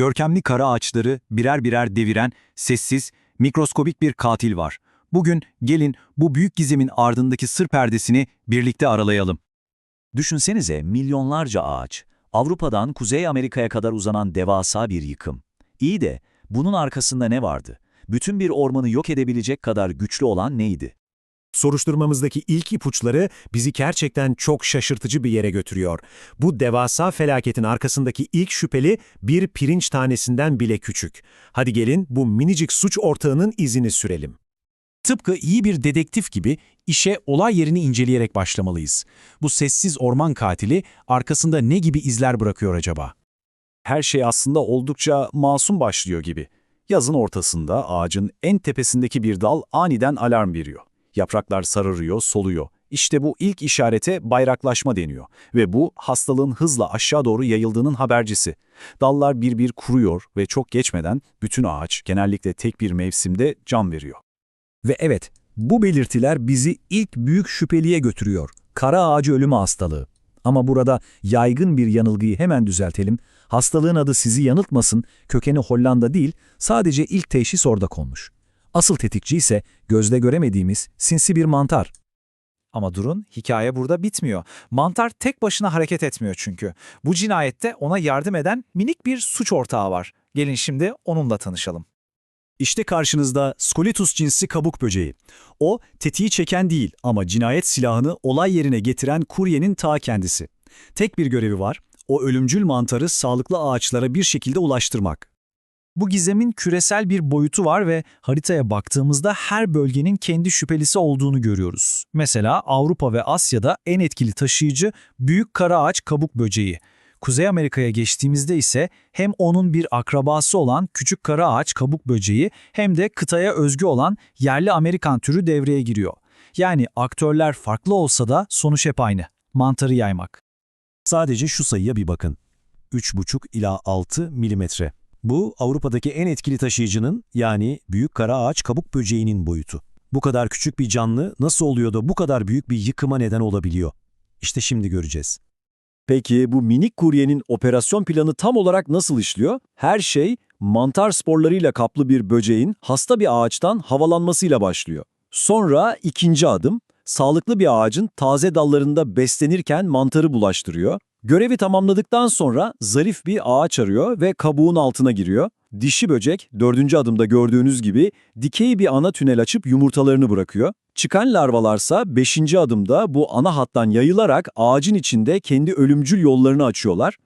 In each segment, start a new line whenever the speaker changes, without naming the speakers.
görkemli kara ağaçları birer birer deviren, sessiz, mikroskobik bir katil var. Bugün gelin bu büyük gizemin ardındaki sır perdesini birlikte aralayalım.
Düşünsenize milyonlarca ağaç, Avrupa'dan Kuzey Amerika'ya kadar uzanan devasa bir yıkım. İyi de bunun arkasında ne vardı? Bütün bir ormanı yok edebilecek kadar güçlü olan neydi?
Soruşturmamızdaki ilk ipuçları bizi gerçekten çok şaşırtıcı bir yere götürüyor. Bu devasa felaketin arkasındaki ilk şüpheli bir pirinç tanesinden bile küçük. Hadi gelin bu minicik suç ortağının izini sürelim.
Tıpkı iyi bir dedektif gibi işe olay yerini inceleyerek başlamalıyız. Bu sessiz orman katili arkasında ne gibi izler bırakıyor acaba?
Her şey aslında oldukça masum başlıyor gibi. Yazın ortasında ağacın en tepesindeki bir dal aniden alarm veriyor. Yapraklar sararıyor, soluyor. İşte bu ilk işarete bayraklaşma deniyor ve bu hastalığın hızla aşağı doğru yayıldığının habercisi. Dallar bir bir kuruyor ve çok geçmeden bütün ağaç genellikle tek bir mevsimde can veriyor.
Ve evet, bu belirtiler bizi ilk büyük şüpheliye götürüyor. Kara ağacı ölümü hastalığı. Ama burada yaygın bir yanılgıyı hemen düzeltelim. Hastalığın adı sizi yanıltmasın, kökeni Hollanda değil, sadece ilk teşhis orada konmuş. Asıl tetikçi ise gözle göremediğimiz sinsi bir mantar.
Ama durun, hikaye burada bitmiyor. Mantar tek başına hareket etmiyor çünkü. Bu cinayette ona yardım eden minik bir suç ortağı var. Gelin şimdi onunla tanışalım.
İşte karşınızda Scolytus cinsi kabuk böceği. O, tetiği çeken değil ama cinayet silahını olay yerine getiren kuryenin ta kendisi. Tek bir görevi var, o ölümcül mantarı sağlıklı ağaçlara bir şekilde ulaştırmak.
Bu gizemin küresel bir boyutu var ve haritaya baktığımızda her bölgenin kendi şüphelisi olduğunu görüyoruz. Mesela Avrupa ve Asya'da en etkili taşıyıcı büyük kara ağaç kabuk böceği. Kuzey Amerika'ya geçtiğimizde ise hem onun bir akrabası olan küçük kara ağaç kabuk böceği hem de kıtaya özgü olan yerli Amerikan türü devreye giriyor. Yani aktörler farklı olsa da sonuç hep aynı. Mantarı yaymak.
Sadece şu sayıya bir bakın. 3,5 ila 6 milimetre. Bu Avrupa'daki en etkili taşıyıcının yani büyük kara ağaç kabuk böceğinin boyutu. Bu kadar küçük bir canlı nasıl oluyor da bu kadar büyük bir yıkıma neden olabiliyor? İşte şimdi göreceğiz.
Peki bu minik kuryenin operasyon planı tam olarak nasıl işliyor? Her şey mantar sporlarıyla kaplı bir böceğin hasta bir ağaçtan havalanmasıyla başlıyor. Sonra ikinci adım, sağlıklı bir ağacın taze dallarında beslenirken mantarı bulaştırıyor. Görevi tamamladıktan sonra zarif bir ağaç arıyor ve kabuğun altına giriyor. Dişi böcek dördüncü adımda gördüğünüz gibi dikey bir ana tünel açıp yumurtalarını bırakıyor. Çıkan larvalarsa beşinci adımda bu ana hattan yayılarak ağacın içinde kendi ölümcül yollarını açıyorlar.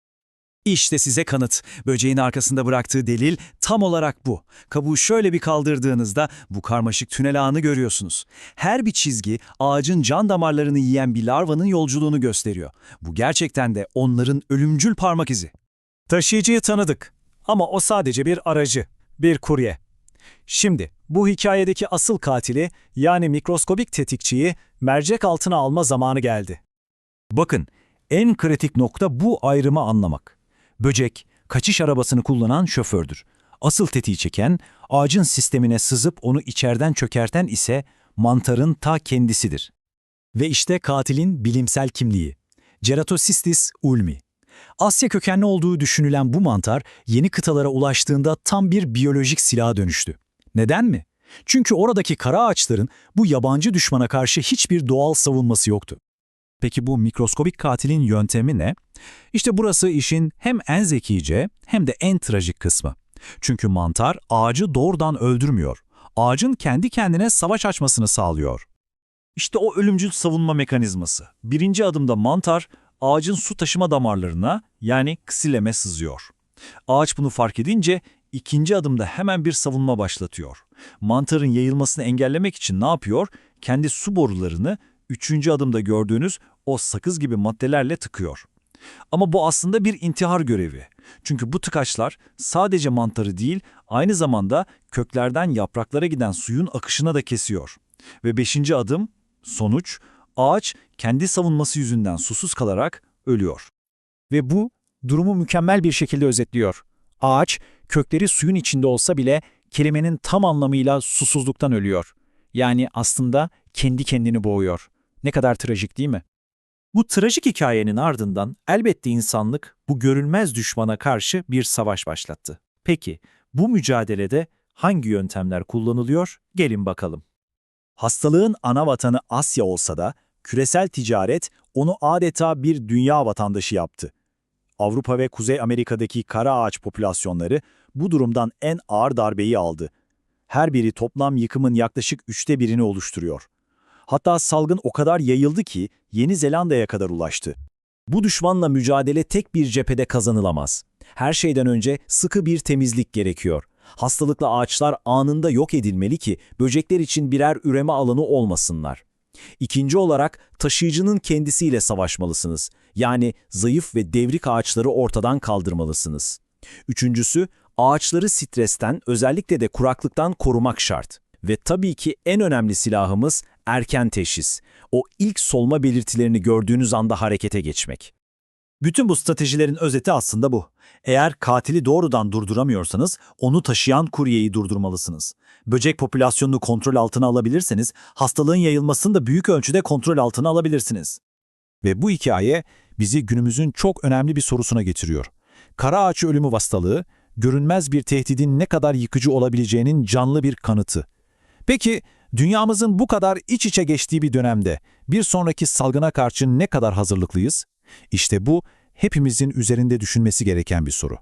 İşte size kanıt. Böceğin arkasında bıraktığı delil tam olarak bu. Kabuğu şöyle bir kaldırdığınızda bu karmaşık tünel ağını görüyorsunuz. Her bir çizgi ağacın can damarlarını yiyen bir larvanın yolculuğunu gösteriyor. Bu gerçekten de onların ölümcül parmak izi.
Taşıyıcıyı tanıdık ama o sadece bir aracı, bir kurye. Şimdi bu hikayedeki asıl katili yani mikroskobik tetikçiyi mercek altına alma zamanı geldi.
Bakın, en kritik nokta bu ayrımı anlamak. Böcek, kaçış arabasını kullanan şofördür. Asıl tetiği çeken, ağacın sistemine sızıp onu içeriden çökerten ise mantarın ta kendisidir.
Ve işte katilin bilimsel kimliği. Ceratocystis ulmi. Asya kökenli olduğu düşünülen bu mantar yeni kıtalara ulaştığında tam bir biyolojik silaha dönüştü. Neden mi? Çünkü oradaki kara ağaçların bu yabancı düşmana karşı hiçbir doğal savunması yoktu. Peki bu mikroskobik katilin yöntemi ne? İşte burası işin hem en zekice hem de en trajik kısmı. Çünkü mantar ağacı doğrudan öldürmüyor. Ağacın kendi kendine savaş açmasını sağlıyor.
İşte o ölümcül savunma mekanizması. Birinci adımda mantar ağacın su taşıma damarlarına yani ksileme sızıyor. Ağaç bunu fark edince ikinci adımda hemen bir savunma başlatıyor. Mantarın yayılmasını engellemek için ne yapıyor? Kendi su borularını üçüncü adımda gördüğünüz o sakız gibi maddelerle tıkıyor. Ama bu aslında bir intihar görevi. Çünkü bu tıkaçlar sadece mantarı değil, aynı zamanda köklerden yapraklara giden suyun akışına da kesiyor. Ve beşinci adım, sonuç, ağaç kendi savunması yüzünden susuz kalarak ölüyor.
Ve bu durumu mükemmel bir şekilde özetliyor. Ağaç, kökleri suyun içinde olsa bile kelimenin tam anlamıyla susuzluktan ölüyor. Yani aslında kendi kendini boğuyor. Ne kadar trajik değil mi?
Bu trajik hikayenin ardından elbette insanlık bu görünmez düşmana karşı bir savaş başlattı. Peki bu mücadelede hangi yöntemler kullanılıyor? Gelin bakalım.
Hastalığın ana vatanı Asya olsa da küresel ticaret onu adeta bir dünya vatandaşı yaptı. Avrupa ve Kuzey Amerika'daki kara ağaç popülasyonları bu durumdan en ağır darbeyi aldı. Her biri toplam yıkımın yaklaşık üçte birini oluşturuyor. Hatta salgın o kadar yayıldı ki Yeni Zelanda'ya kadar ulaştı. Bu düşmanla mücadele tek bir cephede kazanılamaz. Her şeyden önce sıkı bir temizlik gerekiyor. Hastalıklı ağaçlar anında yok edilmeli ki böcekler için birer üreme alanı olmasınlar. İkinci olarak taşıyıcının kendisiyle savaşmalısınız. Yani zayıf ve devrik ağaçları ortadan kaldırmalısınız. Üçüncüsü, ağaçları stresten özellikle de kuraklıktan korumak şart. Ve tabii ki en önemli silahımız erken teşhis. O ilk solma belirtilerini gördüğünüz anda harekete geçmek. Bütün bu stratejilerin özeti aslında bu. Eğer katili doğrudan durduramıyorsanız onu taşıyan kuryeyi durdurmalısınız. Böcek popülasyonunu kontrol altına alabilirseniz hastalığın yayılmasını da büyük ölçüde kontrol altına alabilirsiniz. Ve bu hikaye bizi günümüzün çok önemli bir sorusuna getiriyor. Kara ağaç ölümü hastalığı, görünmez bir tehdidin ne kadar yıkıcı olabileceğinin canlı bir kanıtı. Peki, dünyamızın bu kadar iç içe geçtiği bir dönemde bir sonraki salgına karşı ne kadar hazırlıklıyız? İşte bu hepimizin üzerinde düşünmesi gereken bir soru.